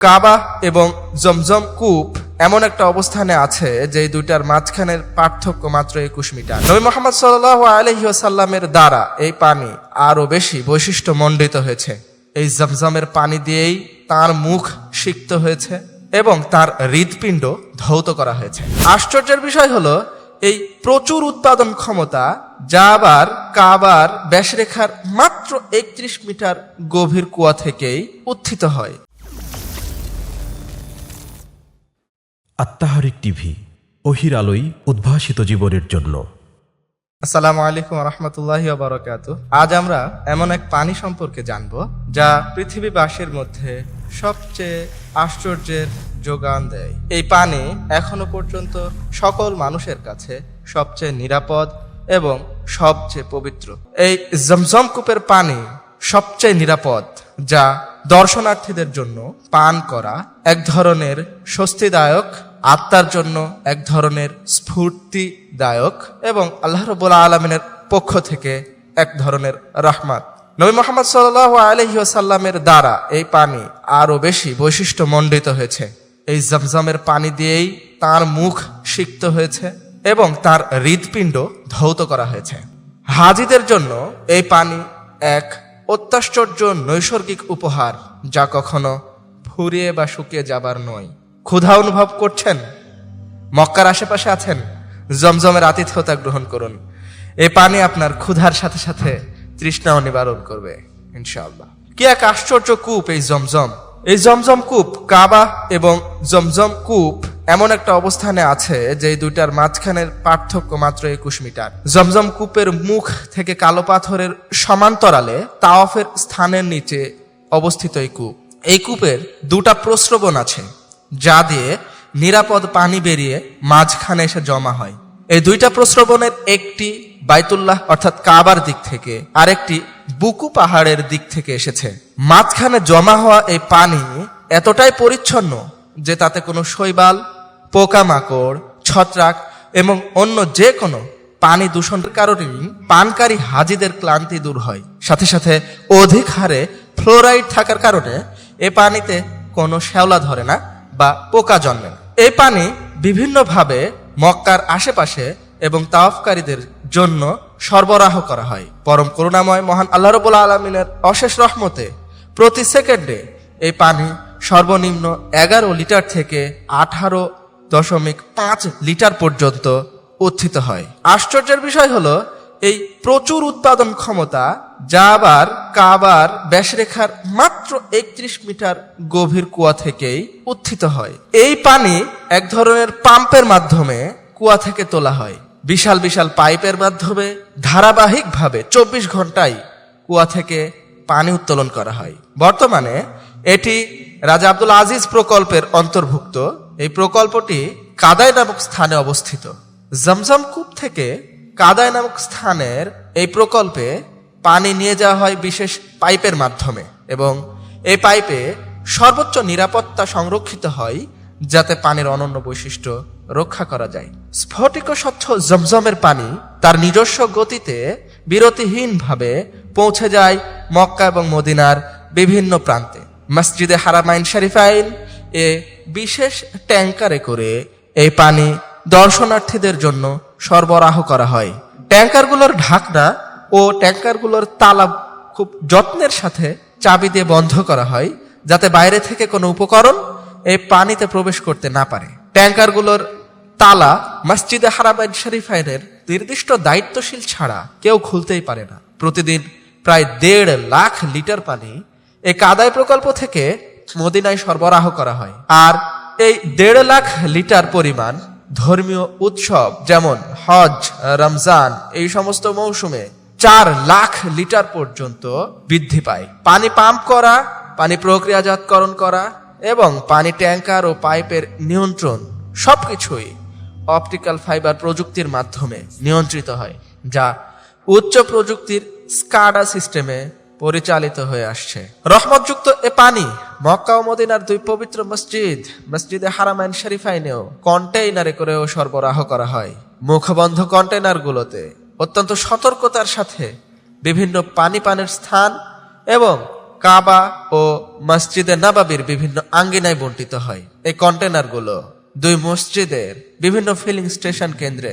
কাবা এবং জমজম কূপ এমন একটা অবস্থানে আছে যে দুইটার মাঝখানের পার্থক্য মাত্র একুশ মিটার। নবী মোহাম্মদ সাল্লাহ আলহিসাল্লামের দ্বারা এই পানি আরও বেশি বৈশিষ্ট্য মণ্ডিত হয়েছে। এই জমজমের পানি দিয়েই তার মুখ সিক্ত হয়েছে এবং তার হৃদপিণ্ড ধৌত করা হয়েছে। আশ্চর্যের বিষয় হলো, এই প্রচুর উৎপাদন ক্ষমতা যা আবার কাবার ব্যাসরেখার মাত্র একত্রিশ মিটার গভীর কুয়া থেকেই উত্থিত হয়। আত্মাহারিক টিভি, অহির আলোই উদ্ভাসিত জীবনের জন্য। আসসালামু আলাইকুম রহমতুল্লাহি বারকাত আজ আমরা এমন এক পানি সম্পর্কে জানব, যা পৃথিবীবাসীর মধ্যে সবচেয়ে আশ্চর্যের যোগান দেয়। এই পানি এখনও পর্যন্ত সকল মানুষের কাছে সবচেয়ে নিরাপদ এবং সবচেয়ে পবিত্র। এই জমজম কূপের পানি সবচেয়ে নিরাপদ, যা দর্শনার্থীদের জন্য পান করা এক ধরনের স্বস্তিদায়ক আত্মার জন্য এক ধরনের স্ফূর্তিদায়ক এবং আল্লাহ রবুল্লা আলমিনের পক্ষ থেকে এক ধরনের রহমাত। নবী মোহাম্মদ সাল্লাহ আলহিসাল্লামের দ্বারা এই পানি আরও বেশি বৈশিষ্ট্য মণ্ডিত হয়েছে। এই জমজমের পানি দিয়েই তার মুখ সিক্ত হয়েছে এবং তার হৃদপিণ্ড ধৌত করা হয়েছে। হাজিদের জন্য এই পানি এক অত্যাশ্চর্য নৈসর্গিক উপহার যা কখনো ফুরিয়ে বা শুকিয়ে যাবার নয়। ক্ষুধা অনুভব করছেন? মক্কার আশেপাশে আছেন? জমজমের আতিথ্যতা গ্রহণ করুন। এই পানি আপনার ক্ষুধার সাথে সাথে তৃষ্ণাও নিবারণ করবে, ইনশাআল্লাহ। কি এক আশ্চর্য কূপ এই জমজম। এই জমজম কূপ কাবা এবং জমজম কূপ এমন একটা অবস্থানে আছে যে দুইটার মাঝখানের পার্থক্য মাত্র একুশ মিটার। জমজম কূপের মুখ থেকে কালো পাথরের সমান্তরালে তাওয়াফের স্থানের নিচে অবস্থিত এই কূপ। এই কূপের দুটা প্রস্রবণ আছে। যা দিয়ে নিরাপদ পানি বেরিয়ে মাঝখানে এসে জমা হয়। এই দুইটা প্রস্রবণের একটি বাইতুল্লাহ, অর্থাৎ কাবার দিক থেকে, আরেকটি বুকু পাহাড়ের দিক থেকে এসেছে। মাঝখানে জমা হওয়া এই পানি এতটাই পরিচ্ছন্ন যে তাতে কোনো শৈবাল, পোকামাকড়, ছত্রাক এবং অন্য যে কোনো পানি দূষণের কারণেই পানকারী হাজিদের ক্লান্তি দূর হয়। সাথে সাথে অধিক হারে ফ্লোরাইড থাকার কারণে এ পানিতে কোনো শ্যাওলা ধরে না। বা পোকা জন্মে না। এই পানি বিভিন্নভাবে মক্কার আশেপাশে এবং তাওয়াফকারীদের জন্য সরবরাহ করা হয়। পরম করুণাময় মহান আল্লাহ রবুল আলমিনের অশেষ রহমতে প্রতি সেকেন্ডে এই পানি সর্বনিম্ন এগারো লিটার থেকে আঠারো দশমিক পাঁচ লিটার পর্যন্ত উত্থিত হয়। আশ্চর্যের বিষয় হলো এই প্রচুর উৎপাদন ক্ষমতা যা আবার কাবার, ব্যাসরেখার মাত্র একত্রিশ মিটার গভীর কুয়া থেকেই উত্থিত হয়। এই পানি এক ধরনের পাম্পের মাধ্যমে কুয়া থেকে তোলা হয়। বিশাল বিশাল পাইপের মাধ্যমে ধারাবাহিকভাবে চব্বিশ ঘন্টায় কুয়া থেকে পানি উত্তোলন করা হয়। বর্তমানে এটি রাজা আব্দুল আজিজ প্রকল্পের অন্তর্ভুক্ত। এই প্রকল্পটি কাদাই নামক স্থানে অবস্থিত। জমজম কূপ থেকে কাদাই নামক স্থানের এই প্রকল্পে পানি নিয়ে যাওয়া হয় বিশেষ পাইপের মাধ্যমে এবং এই পাইপে সর্বোচ্চ নিরাপত্তা সংরক্ষিত হয় যাতে পানির অনন্য বৈশিষ্ট্য রক্ষা করা যায়। স্ফটিক স্বচ্ছ জমজমের পানি তার নিজস্ব গতিতে বিরতিহীনভাবে পৌঁছে যায় মক্কা এবং মদিনার বিভিন্ন প্রান্তে। মসজিদে হারামাইন শরীফাইন এ বিশেষ ট্যাঙ্কারে করে এই পানি দর্শনার্থীদের জন্য সরবরাহ করা হয়। ট্যাঙ্কারগুলোর ঢাকনা ও ট্যাঙ্কারগুলোর তালা খুব যত্নের সাথে চাবি দিয়ে বন্ধ করা হয়, যাতে বাইরে থেকে কোনো উপকরণ এই পানিতে প্রবেশ করতে না পারে। ট্যাঙ্কারগুলোর তালা মসজিদে হারাবাইন শরীফাইনের নির্দিষ্ট দায়িত্বশীল ছাড়া কেউ খুলতেই পারে না। প্রতিদিন প্রায় দেড় লাখ লিটার পানি এই কাদাই প্রকল্প থেকে মদিনায় সরবরাহ করা হয়। আর এই দেড় লাখ লিটার পরিমাণ ধর্মীয় উৎসব, যেমন হজ, রমজান, এই সমস্ত মৌসুমে চার লাখ লিটার পর্যন্ত বৃদ্ধি পায়। পানি পাম্প করা, পানি প্রক্রিয়াজাতকরণ করা এবং পানি ট্যাঙ্কার ও পাইপের নিয়ন্ত্রণ সবকিছুই অপটিক্যাল ফাইবার প্রযুক্তির মাধ্যমে নিয়ন্ত্রিত হয়, যা উচ্চ প্রযুক্তির স্কাডা সিস্টেমে পরিচালিত হয়ে আসছে। রহমতযুক্ত এ পানি মক্কা ও মদিনার দুই পবিত্র মসজিদ, মসজিদে হারামাইন শরীফাইনেও কন্টেইনারে করেও সরবরাহ করা হয়। মুখবন্ধ কন্টেইনারগুলোতে অত্যন্ত সতর্কতার সাথে বিভিন্ন পানি পানের স্থান এবং কাবা ও মসজিদে নাবাবির বিভিন্ন আঙ্গিনায় বন্টিত হয়। এই কন্টেনারগুলো দুই মসজিদের বিভিন্ন ফিলিং স্টেশন কেন্দ্রে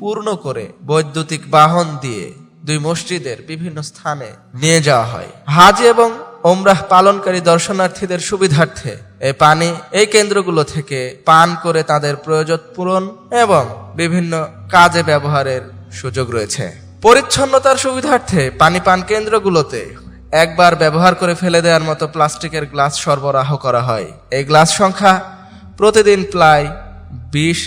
পূর্ণ করে বৈদ্যুতিক বাহন দিয়ে দুই মসজিদের বিভিন্ন স্থানে নিয়ে যাওয়া হয়। হাজ এবং ওমরাহ পালনকারী দর্শনার্থীদের সুবিধার্থে এই পানি এই কেন্দ্রগুলো থেকে পান করে তাদের প্রয়োজন পূরণ এবং বিভিন্ন কাজে ব্যবহারের সুযোগ রয়েছে। পরিচ্ছন্নতার সুবিধার্থে পানি পান কেন্দ্রগুলোতে একবার ব্যবহার করে ফেলে দেওয়ার মতো প্লাস্টিকের গ্লাস সরবরাহ করা হয়। এই গ্লাস সংখ্যা প্রতিদিন প্রায় বিশ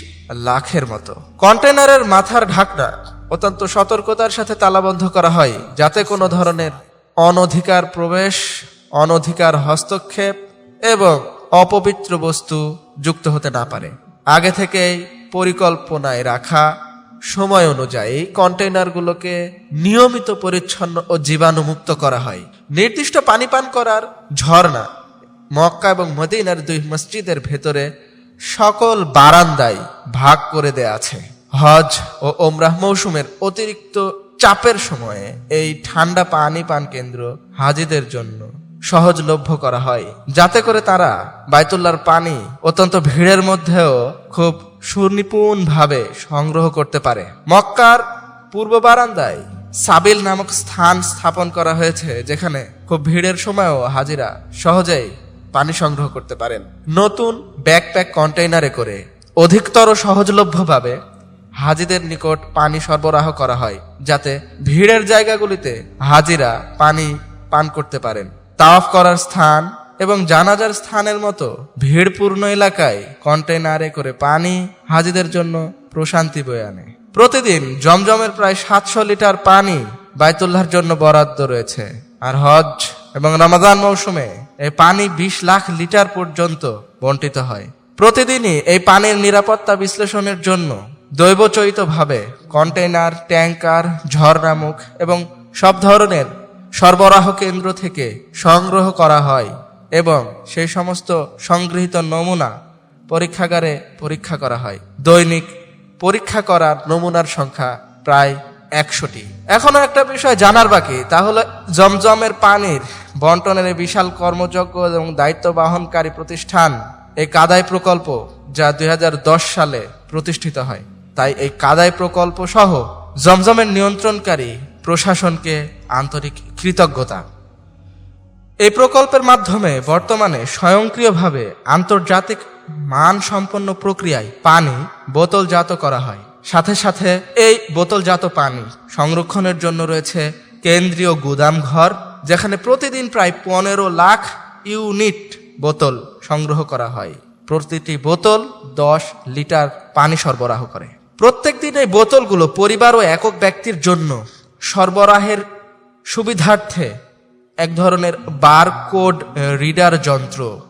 লাখের মতো। কন্টেনারের মাথার ঢাকনা অত্যন্ত সতর্কতার সাথে তালাবন্ধ করা হয়, যাতে কোনো ধরনের অনধিকার প্রবেশ, অনধিকার হস্তক্ষেপ এবং অপবিত্র বস্তু যুক্ত হতে না পারে। আগে থেকেই পরিকল্পনায় রাখা সময় অনুযায়ী কন্টেইনারগুলোকে নিয়মিত পরিচ্ছন্ন ও জীবাণুমুক্ত করা হয়। নির্দিষ্ট পানি পান করার ঝর্ণা মক্কা এবং মদিনার দুই মসজিদের ভেতরে সকল বারান্দায় ভাগ করে দেয়া আছে। হজ ও ওমরাহ মৌসুমের অতিরিক্ত চাপের সময়ে এই ঠান্ডা পানি পান কেন্দ্র হাজিদের জন্য সহজলভ্য করা হয়। যাতে করে তারা বাইতুল্লাহর পানি অত্যন্ত ভিড়ের মধ্যেও খুব সুনিপুণ ভাবে সংগ্রহ করতে পারে। মক্কার পূর্ব বারান্দায় সাবিল নামক স্থান স্থাপন করা হয়েছে, যেখানে খুব ভিড়ের সময়ও হাজিরা সহজেই পানি সংগ্রহ করতে পারেন। নতুন ব্যাকপ্যাক কন্টেইনারে করে অধিকতর সহজলভ্যভাবে হাজিদের নিকট পানি সরবরাহ করা হয়, যাতে ভিড়ের জায়গাগুলিতে হাজিরা পানি পান করতে পারেন। তাওয়াফ করার স্থান এবং জানাজার স্থানের মতো ভিড়পূর্ণ এলাকায় কন্টেনারে করে পানি হাজিদের জন্য প্রশান্তি বয়ে আনে। প্রতিদিন জমজমের প্রায় সাতশো লিটার পানি বাইতুল্লাহর জন্য বরাদ্দ রয়েছে। আর হজ এবং রমাদান মৌসুমে এই পানি বিশ লাখ লিটার পর্যন্ত বন্টিত হয়। প্রতিদিনই এই পানির নিরাপত্তা বিশ্লেষণের জন্য দৈবচয়িতভাবে কন্টেইনার, ট্যাঙ্কার, ঝর্ণামুখ এবং সব ধরনের সরবরাহ কেন্দ্র থেকে সংগ্রহ করা হয় এবং সেই সমস্ত সংগৃহীত নমুনা পরীক্ষাগারে পরীক্ষা করা হয়। দৈনিক পরীক্ষা করার নমুনার সংখ্যা প্রায় একশোটি। এখনও একটা বিষয় জানার বাকি, তা হলো জমজমের পানির বন্টনের বিশাল কর্মযজ্ঞ এবং দায়িত্ব বহনকারী প্রতিষ্ঠান, এই কাদাই প্রকল্প যা দুই হাজার দশ সালে প্রতিষ্ঠিত হয়। তাই এই কাদাই প্রকল্প সহ জমজমের নিয়ন্ত্রণকারী প্রশাসনকে আন্তরিক কৃতজ্ঞতা। এই প্রকল্পের মাধ্যমে বর্তমানে স্বয়ংক্রিয়ভাবে আন্তর্জাতিক মান সম্পন্ন প্রক্রিয়ায় পানি বোতলজাত করা হয়। সাথে সাথে এই বোতলজাত পানি সংরক্ষণের জন্য রয়েছে কেন্দ্রীয় গুদাম ঘর যেখানে প্রতিদিন প্রায় পনেরো লাখ ইউনিট বোতল সংগ্রহ করা হয়। প্রতিটি বোতল দশ লিটার পানি সরবরাহ করে। প্রত্যেক দিন এই বোতলগুলো পরিবার ও একক ব্যক্তির জন্য সরবরাহের সুবিধার্থে এক ধরনের বারকোড রিডার যন্ত্র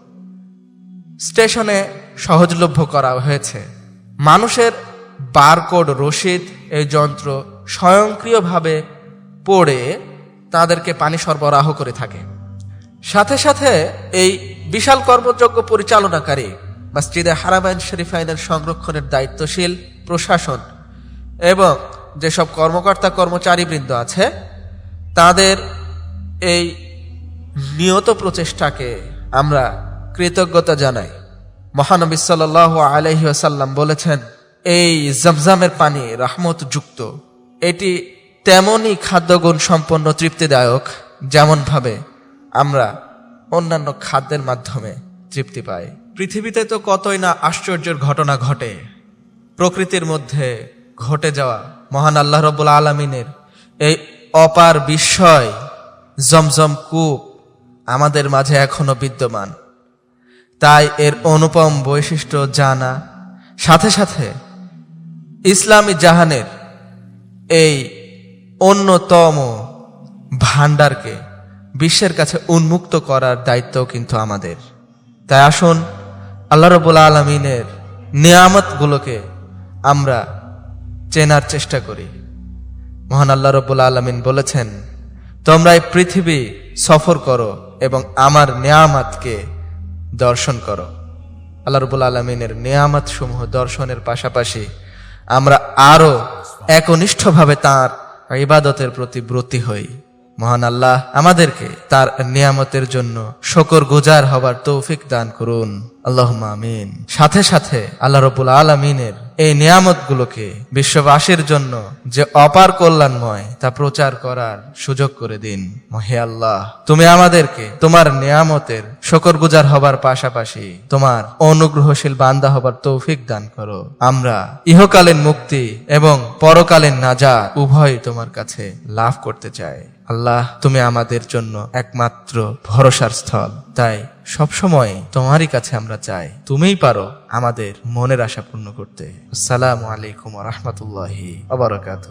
স্টেশনে সহজলভ্য করা হয়েছে। মানুষের বারকোড রসিদ এই যন্ত্র স্বয়ংক্রিয়ভাবে পড়ে তাদেরকে পানি সরবরাহ করে থাকে। সাথে সাথে এই বিশাল কর্মযজ্ঞ পরিচালনাকারী মসজিদে হারামাইন শরীফাইনের সংরক্ষণের দায়িত্বশীল প্রশাসন এবং যেসব কর্মকর্তা কর্মচারীবৃন্দ আছে, তাদের এই নিয়ত প্রচেষ্টাকে আমরা কৃতজ্ঞতা জানাই। মহানবী সাল আলহি আসাল্লাম বলেছেন, এই জমজমের পানি রহমত যুক্ত এটি তেমনই খাদ্যগুণ সম্পন্ন তৃপ্তিদায়ক যেমনভাবে আমরা অন্যান্য খাদ্যের মাধ্যমে তৃপ্তি পাই। পৃথিবীতে তো কতই না আশ্চর্যের ঘটনা ঘটে। প্রকৃতির মধ্যে ঘটে যাওয়া মহান আল্লাহ রব্বুল আলমিনের এই অপার বিস্ময়, জমজম কূপ আমাদের মাঝে এখনও বিদ্যমান। তাই এর অনুপম বৈশিষ্ট্য জানা। সাথে সাথে ইসলামী জাহানের এই অন্যতম ভান্ডারকে বিশ্বের কাছে উন্মুক্ত করার দায়িত্ব কিন্তু আমাদের। তাই আসুন আল্লাহ রবুল আলমিনের নিয়ামতগুলোকে আমরা চেনার চেষ্টা করি। মহান আল্লাহ রবুল আলমিন বলেছেন, তোমরা এই পৃথিবী সফর করো এবং আমার নেয়ামাতকে দর্শন করো। আল্লাহ রবুল আলমিনের নেয়ামত সমূহ দর্শনের পাশাপাশি আমরা আরও একনিষ্ঠভাবে তার ইবাদতের প্রতি ব্রতী হই। মহান আল্লাহ আমাদেরকে তার নিয়ামতের জন্য শকর গুজার হবার তৌফিক দান করুন। আল্লাহ আমিন। সাথে সাথে আল্লাহ রবুল আলমিনের এই নিয়ামতগুলোকে বিশ্ববাসীর জন্য যে অপার কল্যাণময় তা প্রচার করার সুযোগ করে দিন। মহে আল্লাহ, তুমি আমাদেরকে তোমার নিয়ামতের শকর গুজার হবার পাশাপাশি তোমার অনুগ্রহশীল বান্দা হবার তৌফিক দান করো। আমরা ইহকালীন মুক্তি এবং পরকালীন নাজা উভয় তোমার কাছে লাভ করতে চাই। আল্লাহ, তুমি আমাদের জন্য একমাত্র ভরসার স্থল। তাই সবসময় তোমারই কাছে আমরা চাই। তুমিই পারো আমাদের মনের আশা পূর্ণ করতে। আসসালামু আলাইকুম রহমতুল্লাহি আবরকাত